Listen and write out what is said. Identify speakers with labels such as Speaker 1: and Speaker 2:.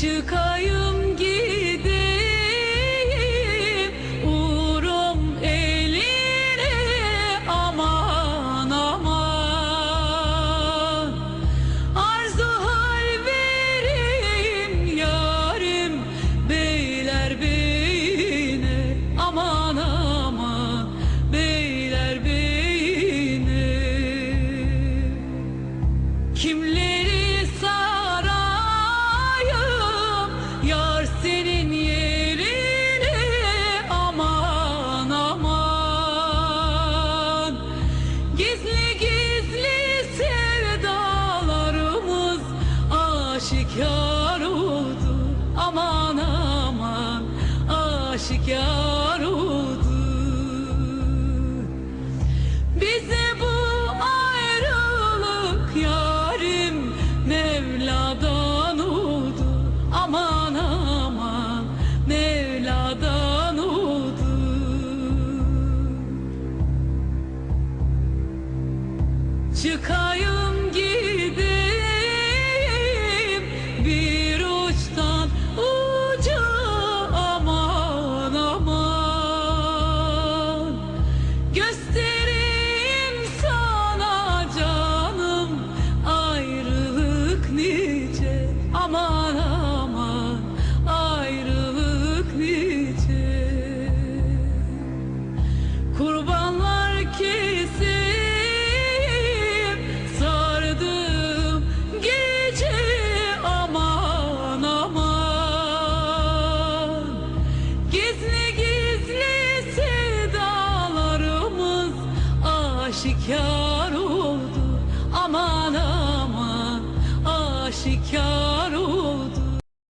Speaker 1: Çıkayım gideyim Uğrum eline aman aman. Arzu hal vereyim yarim Beyler beyine aman aman Beyler beyine Kimleri aşikar oldu. Bize bu ayrılık yarim Mevla'dan oldu. Aman aman Mevla'dan oldu. Çıkayım aşikar oldu. Aman aman aşikar